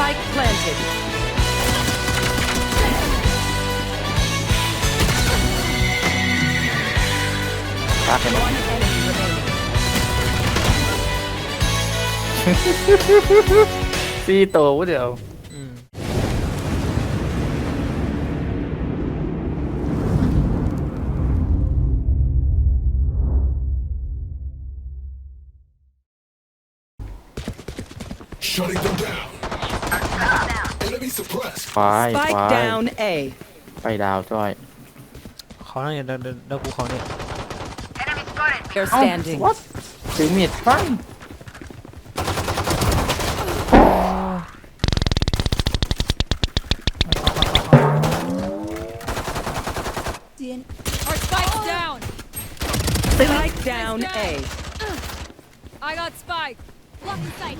Spike planted. ปากเห็นไหม One enemy remaining. สี่โตวเดียวอืม ไฟ Spike ไฟ down A. ไฟดาวจ้อย ขอนั่นเนี่ยเดี๋ยวเดี๋ยวเดี๋ยวกูขอเนี่ย They're เอ้า standing. what ถือมีดฟัน Our spike's down. Spike down A. I got spike. Blocking sight.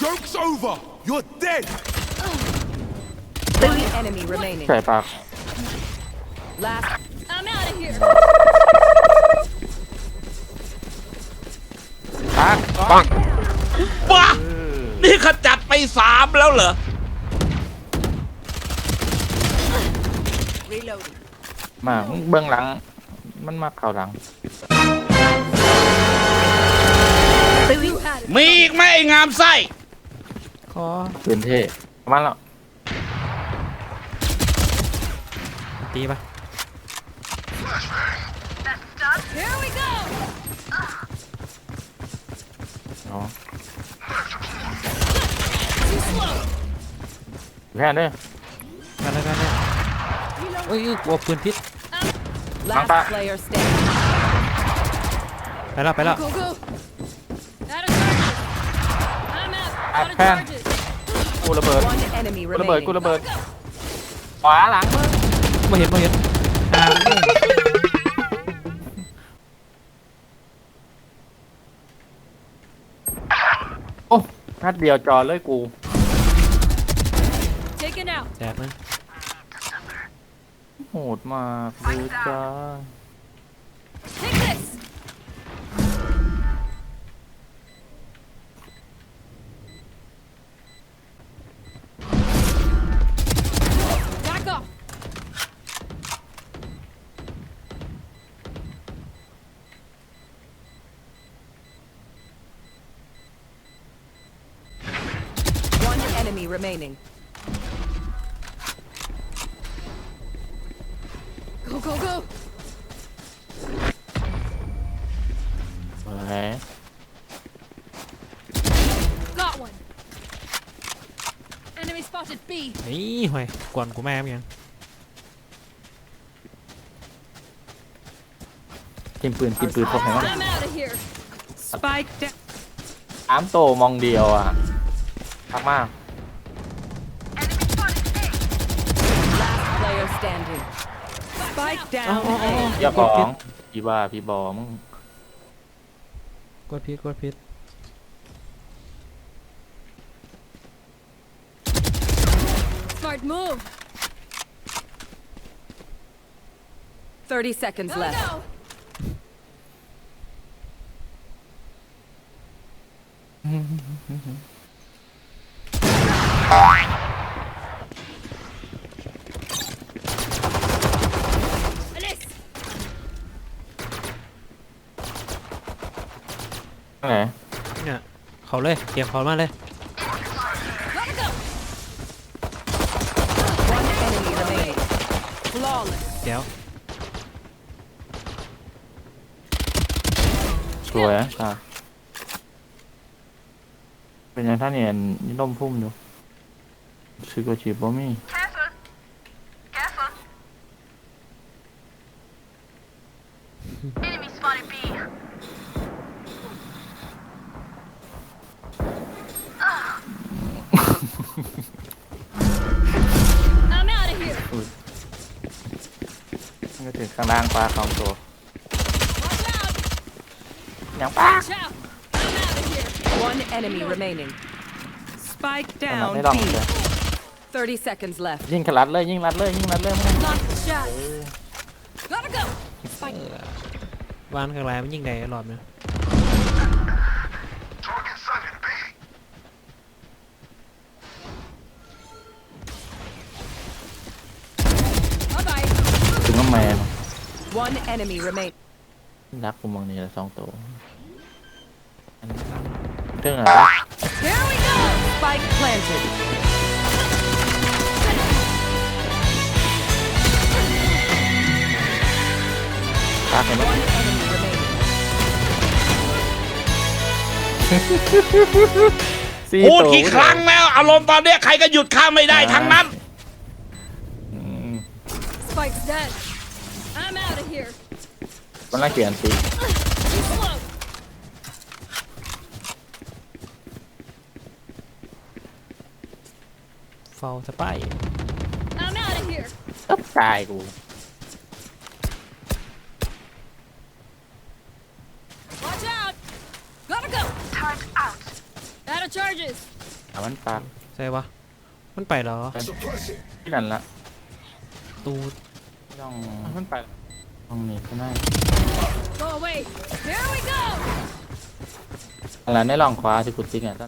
Joke's over! You're dead! One enemy remaining. ใส่ปาก Last I'm out of here. ปากปังบ้านี่ขจัดไปสามแล้วเหรอ reloading. มามึงเบื้องหลัง มันมาเข่าหลัง You had it. มีอีกไหมไอ้งามไส้ ขอพื้นที่ประมาณแล้วตีปะ Here we go. อ๋อ Too slow. แค่เด้อกันแล้วกันเนี่ยเอ้ยกลัวปืนพิษ Last back. player standing. ไปแล้วไปแล้ว Go go. Out of charges. I'm out. Ah, Out of pen. charges. กูระเบิด One enemy กูระเบิด remaining. กูระเบิด ขวาหลังมึงไม่เห็นไม่เห็นอ่าโอ้นัดเดียวจอเลยกู Taken out. แจกนะโหดมากเลยจ้า Take enemy remaining. Go go go. เฮ้ย Got one. Enemy spotted B. นี่ห่วยกวนกูแม่มยังกินปืนกินปืนพกให้มัน I'm out of here. Spike down. สามโตมองเดียวอะทักมาก standing. Spike down A. อย่าของพี่บ้าพี่บอมึงกดพิษกดพิษ Smart move. 30 seconds Go left. go. Alice. นั่น ไหนเนี่ยเขาเลยเตรียมเขามาเลย Gotta go. One enemy remaining. Flawless. เดี๋ยวสวยอะค่ะเป็นยังท่านเห็นนี่ล่มพุ่มอยู่ซื้อกระชีบบ่มี มันก็ถึงข้างล่างปลาสองตัว Watch out. ยังปลา Watch out. I'm out of here. One enemy remaining. Spike มัน down ไม่ลอง B. เลย 30 seconds left. ยิ่งขลัดเลยยิ่งรัดเลยยิ่งรัดเลยมึง Lock the shot. Gotta go. วานข้างหลายมันยิ่งใหญ่รอบเนี่ย One enemy remain. รักกูมองนี่ละสองตัวอันนี้เรื่องอะไร Here we go. Spike planted. รักเห็นไหม One enemy remaining. สี่พูดตัวกี่ครั้งแล้วอารมณ์ตอนเนี้ยใครก็หยุดข้ามไม่ได้ทั้งนั้น อืม Spike's dead. มันน่าเกลียดสิ Too slow. เฝ้าสไปร์ I'm out of here. ก็ตายกู Watch out. Gotta go. Charge out. Out of charges. ถามมันปากใช่ปะมันไปเหรอ ที่นั่นละตูดต้องมันไป ต้องนี่ก็ได้ Go away. Here we go. อะไรในลองขวาที่กูติ๊กอะ